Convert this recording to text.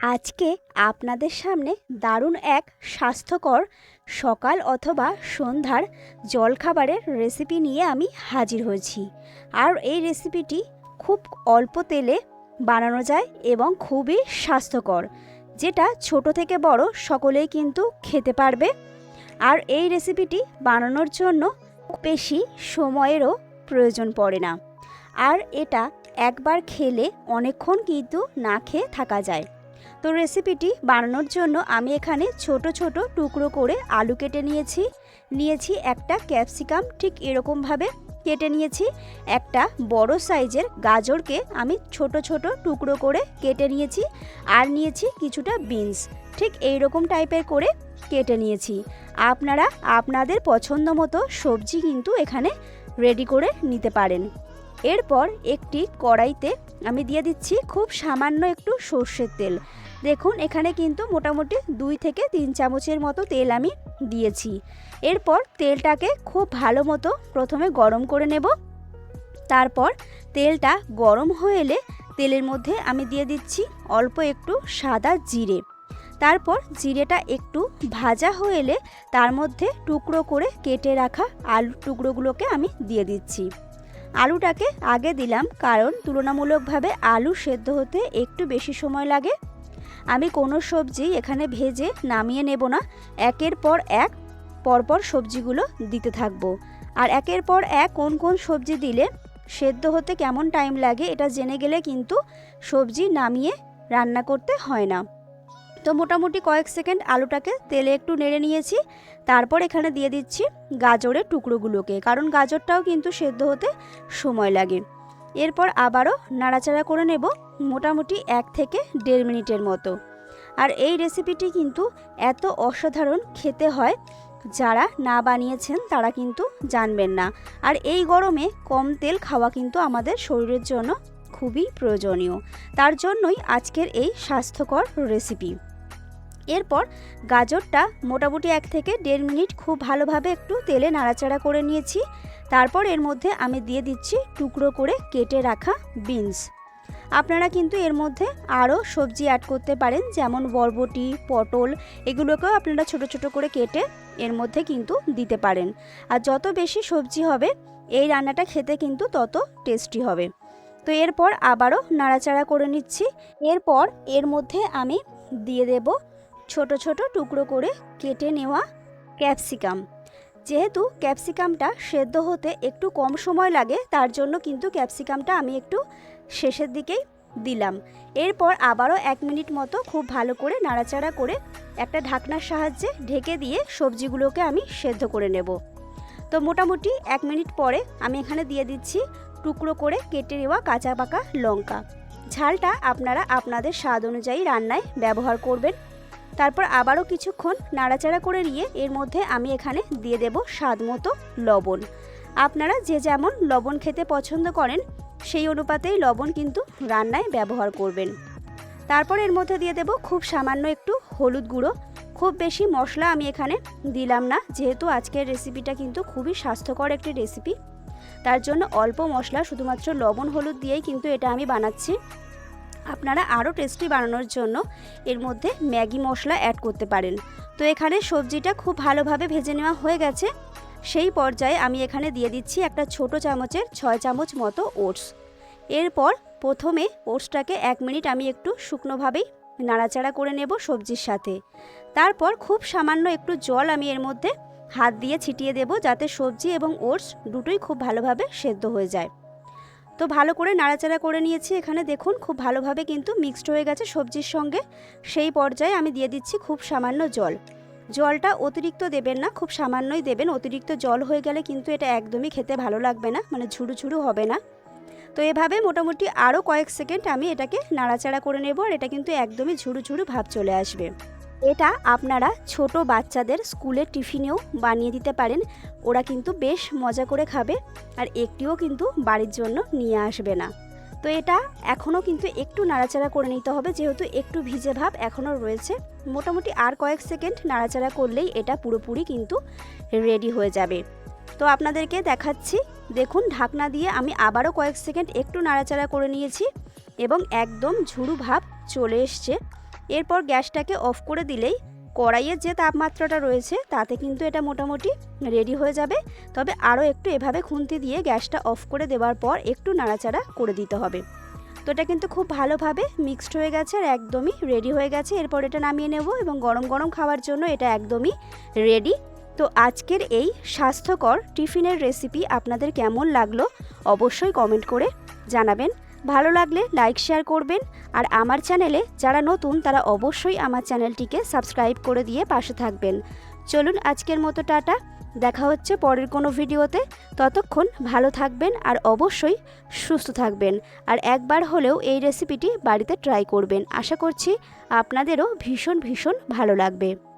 আজকে আপনাদের সামনে দারুণ এক স্বাস্থ্যকর সকাল অথবা সন্ধ্যার জলখাবারের রেসিপি নিয়ে আমি হাজির হয়েছি। আর এই রেসিপিটি খুব অল্প তেলে বানানো যায় এবং খুবই স্বাস্থ্যকর, যেটা ছোট থেকে বড় সকলেই কিন্তু খেতে পারবে। আর এই রেসিপিটি বানানোর জন্য বেশি সময়েরও প্রয়োজন পড়ে না। আর এটা একবার খেলে অনেকক্ষণ কিন্তু না খেয়ে থাকা যায়। তো রেসিপিটি বানানোর জন্য আমি এখানে ছোট ছোট টুকরো করে আলু কেটে নিয়েছি। নিয়েছি একটা ক্যাপসিকাম ঠিক এরকমভাবে কেটে নিয়েছি। একটা বড় সাইজের গাজরকে আমি ছোট ছোট টুকরো করে কেটে নিয়েছি আর নিয়েছি কিছুটা বিনস ঠিক এই রকম টাইপের করে কেটে নিয়েছি। আপনারা, আপনাদের পছন্দ মতো সবজি কিন্তু এখানে রেডি করে নিতে পারেন। এরপর একটি কড়াইতে আমি দিয়ে দিচ্ছি খুব সামান্য একটু সর্ষের তেল। দেখুন, এখানে কিন্তু মোটামুটি দুই থেকে তিন চামচের মতো তেল আমি দিয়েছি। এরপর তেলটাকে খুব ভালো মতো প্রথমে গরম করে নেব। তারপর তেলটা গরম হয়ে এলে তেলের মধ্যে আমি দিয়ে দিচ্ছি অল্প একটু সাদা জিরে। তারপর জিরেটা একটু ভাজা হয়ে এলে তার মধ্যে টুকরো করে কেটে রাখা আলু টুকরোগুলোকে আমি দিয়ে দিচ্ছি। আলুটাকে আগে দিলাম, কারণ তুলনামূলকভাবে আলু সেদ্ধ হতে একটু বেশি সময় লাগে। আমি কোনো সবজি এখানে ভেজে নামিয়ে নেব না। একের পর এক, পরপর সবজিগুলো দিতে থাকব। আর একের পর এক কোন কোন সবজি দিলে সেদ্ধ হতে কেমন টাইম লাগে এটা জেনে গেলে কিন্তু সবজি নামিয়ে রান্না করতে হয় না। তো মোটামুটি কয়েক সেকেন্ড আলুটাকে তেলে একটু নেড়ে নিয়েছি। তারপর এখানে দিয়ে দিচ্ছি গাজরের টুকরোগুলোকে, কারণ গাজরটাও কিন্তু সেদ্ধ হতে সময় লাগে। এরপর আবারও নাড়াচাড়া করে নেব মোটামুটি এক থেকে দেড় মিনিটের মতো। আর এই রেসিপিটি কিন্তু এত অসাধারণ খেতে হয়, যারা না বানিয়েছেন তারা কিন্তু জানবেন না। আর এই গরমে কম তেল খাওয়া কিন্তু আমাদের শরীরের জন্য খুবই প্রয়োজনীয়। তার জন্যই আজকের এই স্বাস্থ্যকর রেসিপি এরপর গাজরটা মোটামুটি এক থেকে দেড় মিনিট খুব ভালোভাবে একটু তেলে নাড়াচাড়া করে নিয়েছি। তারপর এর মধ্যে আমি দিয়ে দিচ্ছি টুকরো করে কেটে রাখা বিনস আপনারা কিন্তু এর মধ্যে আরও সবজি অ্যাড করতে পারেন, যেমন বরবটি, পটল, এগুলোকেও আপনারা ছোট ছোট করে কেটে এর মধ্যে কিন্তু দিতে পারেন। আর যত বেশি সবজি হবে, এই রান্নাটা খেতে কিন্তু তত টেস্টি হবে। তো এরপর আবারও নাড়াচাড়া করে নিচ্ছি। এরপর এর মধ্যে আমি দিয়ে দেব ছোট ছোট টুকরো করে কেটে নেওয়া ক্যাপসিকাম। যেহেতু ক্যাপসিকামটা সেদ্ধ হতে একটু কম সময় লাগে, তার জন্য কিন্তু ক্যাপসিকামটা আমি একটু শেষের দিকেই দিলাম। এরপর আবারও এক মিনিট মতো খুব ভালো করে নাড়াচাড়া করে একটা ঢাকনার সাহায্যে ঢেকে দিয়ে সবজিগুলোকে আমি সেদ্ধ করে নেব। তো মোটামুটি এক মিনিট পরে আমি এখানে দিয়ে দিচ্ছি টুকরো করে কেটে নেওয়া কাঁচা পাকা লঙ্কা। ঝালটা আপনারা আপনাদের স্বাদ অনুযায়ী রান্নায় ব্যবহার করবেন। তারপর আবারও কিছুক্ষণ নাড়াচাড়া করে নিয়ে এর মধ্যে আমি এখানে দিয়ে দেব স্বাদ মতো লবণ। আপনারা যে যেমন লবণ খেতে পছন্দ করেন, সেই অনুপাতেই লবণ কিন্তু রান্নায় ব্যবহার করবেন। তারপর এর মধ্যে দিয়ে দেব খুব সামান্য একটু হলুদ গুঁড়ো। খুব বেশি মশলা আমি এখানে দিলাম না, যেহেতু আজকের রেসিপিটা কিন্তু খুবই স্বাস্থ্যকর একটি রেসিপি তার জন্য অল্প মশলা, শুধুমাত্র লবণ, হলুদ দিয়েই কিন্তু এটা আমি বানাচ্ছি। আপনারা আরও টেস্টি বানানোর জন্য এর মধ্যে ম্যাগি মশলা অ্যাড করতে পারেন। তো এখানে সবজিটা খুব ভালোভাবে ভেজে নেওয়া হয়ে গেছে। সেই পর্যায়ে আমি এখানে দিয়ে দিচ্ছি একটা ছোট চামচের ছয় চামচ মতো ওটস। এরপর প্রথমে ওটসটাকে এক মিনিট আমি একটু শুকনোভাবেই নাড়াচাড়া করে নেব সবজির সাথে। তারপর খুব সামান্য একটু জল আমি এর মধ্যে হাত দিয়ে ছিটিয়ে দেব যাতে সবজি এবং ওটস দুটোই খুব ভালোভাবে সেদ্ধ হয়ে যায়। তো ভালো করে নাড়াচাড়া করে নিয়েছি এখানে। দেখুন, খুব ভালোভাবে কিন্তু মিক্সড হয়ে গেছে সবজির সঙ্গে। সেই পর্যায়ে আমি দিয়ে দিচ্ছি খুব সামান্য জল। জলটা অতিরিক্ত দেবেন না, খুব সামান্যই দেবেন। অতিরিক্ত জল হয়ে গেলে কিন্তু এটা একদমই খেতে ভালো লাগবে না মানে ঝুড়ু ঝুড়ু হবে না। তো এভাবে মোটামুটি আরও কয়েক সেকেন্ড আমি এটাকে নাড়াচাড়া করে নেব আর এটা কিন্তু একদমই ঝুড়ু ঝুড়ু ভাব চলে আসবে। এটা আপনারা ছোট বাচ্চাদের স্কুলের টিফিনেও বানিয়ে দিতে পারেন। ওরা কিন্তু বেশ মজা করে খাবে আর একটিও কিন্তু বাড়ির জন্য নিয়ে আসবে না। তো এটা এখনও কিন্তু একটু নাড়াচাড়া করে নিতে হবে, যেহেতু একটু ভিজে ভাব এখনও রয়েছে। মোটামুটি আর কয়েক সেকেন্ড নাড়াচাড়া করলেই এটা পুরোপুরি কিন্তু রেডি হয়ে যাবে। তো আপনাদেরকে দেখাচ্ছি, দেখুন ঢাকনা দিয়ে আমি আবারও কয়েক সেকেন্ড একটু নাড়াচাড়া করে নিয়েছি এবং একদম ঝুড়ু ভাব চলে এসছে। এরপর গ্যাসটাকে অফ করে দিলেই কড়াইয়ের যে তাপমাত্রাটা রয়েছে তাতে কিন্তু এটা মোটামুটি রেডি হয়ে যাবে। তবে আরও একটু এভাবে খুন্তি দিয়ে গ্যাসটা অফ করে দেওয়ার পর একটু নাড়াচাড়া করে দিতে হবে। তো এটা কিন্তু খুব ভালোভাবে মিক্সড হয়ে গেছে আর একদমই রেডি হয়ে গেছে। এরপর এটা নামিয়ে নেব এবং গরম গরম খাওয়ার জন্য এটা একদমই রেডি। তো আজকের এই স্বাস্থ্যকর টিফিনের রেসিপি আপনাদের কেমন লাগল অবশ্যই কমেন্ট করে জানাবেন। ভালো লাগলে লাইক, শেয়ার করবেন। আর আমার চ্যানেলে যারা নতুন, তারা অবশ্যই আমার চ্যানেলটিকে সাবস্ক্রাইব করে দিয়ে পাশে থাকবেন। চলুন আজকের মতো টাটা। দেখা হচ্ছে পরের কোনো ভিডিওতে। ততক্ষণ ভালো থাকবেন আর অবশ্যই সুস্থ থাকবেন। আর একবার হলেও এই রেসিপিটি বাড়িতে ট্রাই করবেন। আশা করছি আপনাদেরও ভীষণ ভীষণ ভালো লাগবে।